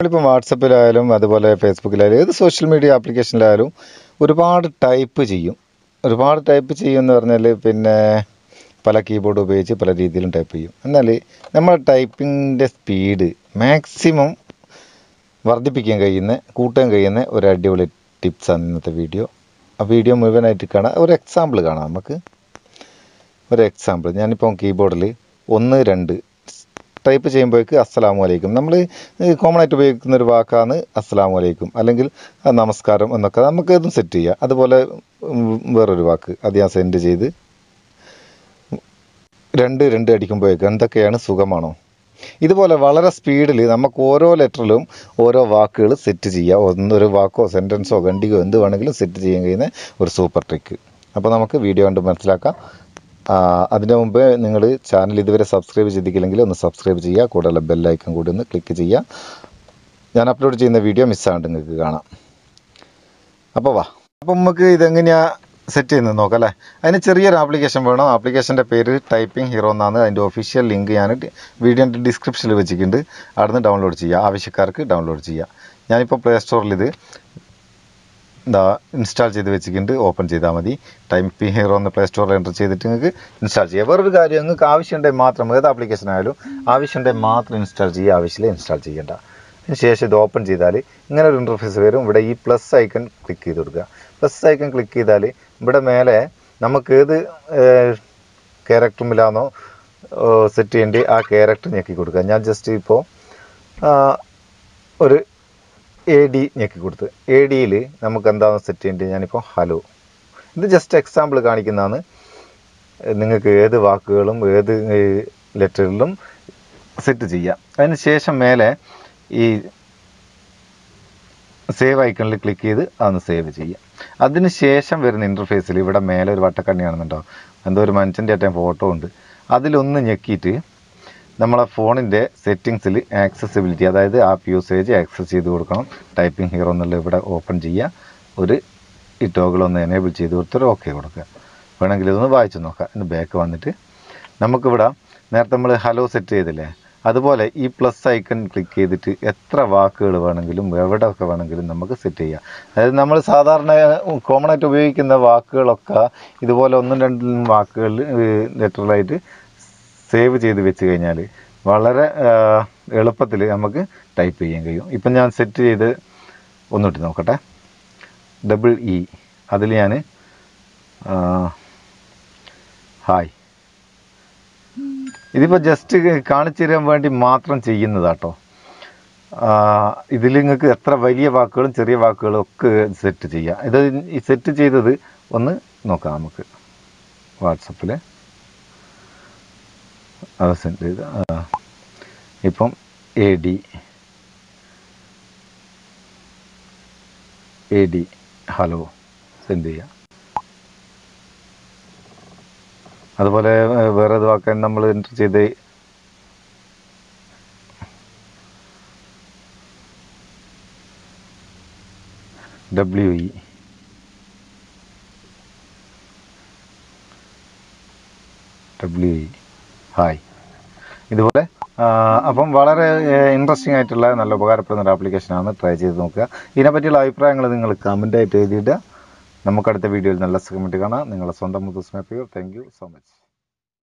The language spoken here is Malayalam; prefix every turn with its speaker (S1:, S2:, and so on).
S1: നമ്മളിപ്പോൾ വാട്സപ്പിലായാലും അതുപോലെ ഫേസ്ബുക്കിലായാലും ഏത് സോഷ്യൽ മീഡിയ ആപ്ലിക്കേഷനിലായാലും ഒരുപാട് ടൈപ്പ് ചെയ്യും. ഒരുപാട് ടൈപ്പ് ചെയ്യുമെന്ന് പറഞ്ഞാൽ പിന്നെ പല കീബോർഡ് ഉപയോഗിച്ച് പല രീതിയിലും ടൈപ്പ് ചെയ്യും. എന്നാൽ നമ്മൾ ടൈപ്പിങ്ങിന്റെ സ്പീഡ് മാക്സിമം വർദ്ധിപ്പിക്കാൻ കഴിയുന്ന കൂട്ടാൻ കഴിയുന്ന ഒരു അടിപൊളി ടിപ്സാണ് ഇന്നത്തെ വീഡിയോ. ആ വീഡിയോ മുഴുവനായിട്ട് കാണാം. ഒരു എക്സാമ്പിൾ കാണാം നമുക്ക്. ഒരു എക്സാമ്പിൾ ഞാനിപ്പോൾ കീബോർഡിൽ ഒന്ന് രണ്ട് ടൈപ്പ് ചെയ്യുമ്പോഴേക്ക് അസ്സലാമു അലൈക്കും. നമ്മൾ കോമൺ ആയിട്ട് ഉപയോഗിക്കുന്ന ഒരു വാക്കാണ് അസ്സലാമു അലൈക്കും. അല്ലെങ്കിൽ നമസ്കാരം എന്നൊക്കെ നമുക്ക് ഇതും സെറ്റ് ചെയ്യാം. അതുപോലെ വേറൊരു വാക്ക് അത് ഞാൻ സെൻഡ് ചെയ്ത് രണ്ട് രണ്ട് അടിക്കുമ്പോഴേക്ക് എന്തൊക്കെയാണ് സുഖമാണോ? ഇതുപോലെ വളരെ സ്പീഡിൽ നമുക്ക് ഓരോ ലെറ്ററിലും ഓരോ വാക്കുകൾ സെറ്റ് ചെയ്യുക ഒന്നൊരു വാക്കോ സെന്റൻസോ ഖണ്ഡികയോ എന്ത് വേണമെങ്കിലും സെറ്റ് ചെയ്യാൻ കഴിയുന്ന ഒരു സൂപ്പർ ട്രിക്ക് അപ്പോൾ നമുക്ക് വീഡിയോ കണ്ട് മനസ്സിലാക്കാം. അതിന് മുമ്പ് നിങ്ങൾ ചാനൽ ഇതുവരെ സബ്സ്ക്രൈബ് ചെയ്തിട്ടില്ലെങ്കിൽ ഒന്ന് സബ്സ്ക്രൈബ് ചെയ്യുക. കൂടെയുള്ള ബെല്ലൈക്കൺ കൂടി ഒന്ന് ക്ലിക്ക് ചെയ്യുക. ഞാൻ അപ്ലോഡ് ചെയ്യുന്ന വീഡിയോ മിസ്സാണ്ട് നിങ്ങൾക്ക് കാണാം. അപ്പോൾ വാ. അപ്പം നമുക്ക് ഇതെങ്ങനെയാ സെറ്റ് ചെയ്യുന്നത് നോക്കാം അല്ലേ? അതിന് ചെറിയൊരു ആപ്ലിക്കേഷൻ വേണം. ആപ്ലിക്കേഷന്റെ പേര് ടൈപ്പിംഗ് ഹീറോ എന്നാണ്. അതിന്റെ ഒഫീഷ്യൽ ലിങ്ക് ഞാൻ വീഡിയോന്റെ ഡിസ്ക്രിപ്ഷനിൽ വെച്ചിട്ടുണ്ട്. അവിടെ നിന്ന് ഡൗൺലോഡ് ചെയ്യുക. ആവശ്യക്കാർക്ക് ഡൗൺലോഡ് ചെയ്യുക. ഞാനിപ്പോൾ പ്ലേ സ്റ്റോറിൽ ഇത് എന്താ ഇൻസ്റ്റാൾ ചെയ്ത് വെച്ചിട്ടുണ്ട്. ഓപ്പൺ ചെയ്താൽ മതി. ടൈം പി ഹീറോ എന്ന് പ്ലേ സ്റ്റോറിൽ എന്റർ ചെയ്തിട്ട് നിങ്ങൾക്ക് ഇൻസ്റ്റാൾ ചെയ്യാം. വേറൊരു കാര്യം നിങ്ങൾക്ക് ആവശ്യമുണ്ടെങ്കിൽ മാത്രം ഏത് ആപ്ലിക്കേഷൻ ആയാലും ആവശ്യമുണ്ടെങ്കിൽ മാത്രം ഇൻസ്റ്റാൾ ചെയ്യുക ആവശ്യമില്ല ഇൻസ്റ്റാൾ ചെയ്യേണ്ട. അതിന് ശേഷം ഇത് ഓപ്പൺ ചെയ്താൽ ഇങ്ങനെ ഒരു ഇന്റർഫേസ് വരും. ഇവിടെ ഈ പ്ലസ് ഐക്കൺ ക്ലിക്ക് ചെയ്ത് കൊടുക്കുക. പ്ലസ് ഐക്കൺ ക്ലിക്ക് ചെയ്താൽ ഇവിടെ മേലെ നമുക്ക് ഏത് ക്യാരക്ടറുമില്ലാന്നോ സെറ്റ് ചെയ്യേണ്ടി ആ ക്യാരക്ടർ ഞെക്കി കൊടുക്കുക. ഞാൻ ജസ്റ്റ് ഇപ്പോൾ ഒരു എ ഡി ഞെക്കി കൊടുത്ത് എ ഡിയിൽ നമുക്ക് എന്താണെന്ന് സെറ്റ് ചെയ്യേണ്ടത്? ഞാനിപ്പോൾ ഹലോ ഇത് ജസ്റ്റ് എക്സാമ്പിൾ കാണിക്കുന്നതാണ്. നിങ്ങൾക്ക് ഏത് വാക്കുകളും ഏത് ലെറ്ററിലും സെറ്റ് ചെയ്യാം. അതിന് ശേഷം മേലെ ഈ സേവ് ഐക്കണിൽ ക്ലിക്ക് ചെയ്ത് അതൊന്ന് സേവ് ചെയ്യാം. അതിന് ശേഷം വരുന്ന ഇന്റർഫേസിൽ ഇവിടെ മേലെ ഒരു വട്ടക്കണ്ണി കാണുന്നുണ്ടോ എന്തോ ഒരു മനുഷ്യന്റെ ഏറ്റവും ഫോട്ടോ ഉണ്ട്. അതിലൊന്ന് ഞെക്കിയിട്ട് നമ്മളെ ഫോണിന്റെ സെറ്റിങ്സിൽ ആക്സസിബിലിറ്റി അതായത് ആപ്പ് യൂസേജ് ആക്സസ് ചെയ്ത് കൊടുക്കണം. ടൈപ്പിംഗ് ഹീറോ എന്നുള്ള ഇവിടെ ഓപ്പൺ ചെയ്യുക ഒരു ഈ ടോഗിൾ ഒന്ന് എനേബിൾ ചെയ്ത് കൊടുത്തൊരു ഓക്കെ കൊടുക്കുക. വേണമെങ്കിൽ ഇതൊന്ന് വായിച്ച് നോക്കാം. ഇന്ന് ബാക്ക് വന്നിട്ട്. നമുക്കിവിടെ നേരത്തെ നമ്മൾ ഹലോ സെറ്റ് ചെയ്തില്ലേ? അതുപോലെ ഈ പ്ലസ് ഐക്കൺ ക്ലിക്ക് ചെയ്തിട്ട് എത്ര വാക്കുകൾ വേണമെങ്കിലും എവിടെയൊക്കെ വേണമെങ്കിലും നമുക്ക് സെറ്റ് ചെയ്യാം. അതായത് നമ്മൾ സാധാരണ കോമൺ ആയിട്ട് ഉപയോഗിക്കുന്ന വാക്കുകളൊക്കെ ഇതുപോലെ ഒന്നും രണ്ടും വാക്കുകൾ ലെറ്ററിലായിട്ട് സേവ് ചെയ്ത് വെച്ച് കഴിഞ്ഞാൽ വളരെ എളുപ്പത്തിൽ നമുക്ക് ടൈപ്പ് ചെയ്യാൻ കഴിയും. ഇപ്പം ഞാൻ സെറ്റ് ചെയ്ത് ഒന്നിട്ട് നോക്കട്ടെ. ഡബിൾ ഇ അതിൽ ഞാൻ ഹായ് ഇതിപ്പോൾ ജസ്റ്റ് കാണിച്ചു തരാൻ വേണ്ടി മാത്രം ചെയ്യുന്നതാട്ടോ. ഇതിൽ നിങ്ങൾക്ക് എത്ര വലിയ വാക്കുകളും ചെറിയ വാക്കുകളും ഒക്കെ സെറ്റ് ചെയ്യാം. ഇത് സെറ്റ് ചെയ്തത് ഒന്ന് നോക്കാം നമുക്ക്. വാട്സപ്പിൽ സെൻഡ് ചെയ്ത് ഇപ്പം A D. A D. Hello. Send ചെയ്യുക അതുപോലെ വേറെ ഏത് വാക്കാൻ നമ്മൾ എന്റർ ചെയ്ത്? W E. W E. Hi. ഇതുപോലെ അപ്പം വളരെ ഇൻട്രസ്റ്റിംഗ് ആയിട്ടുള്ള നല്ല ഉപകാരപ്പെടുന്ന ഒരു ആപ്ലിക്കേഷനാണ് ട്രൈ ചെയ്ത് നോക്കുക. ഇതിനെപ്പറ്റിയുള്ള അഭിപ്രായങ്ങൾ നിങ്ങൾ കമന്റായിട്ട് എഴുതിയിട്ട് നമുക്കടുത്ത വീഡിയോയിൽ നല്ല സെഗ്മെന്റ് കാണാം. നിങ്ങളുടെ സ്വന്തം മുതു സ്നാപ്പിയോ താങ്ക് യു സോ മച്ച്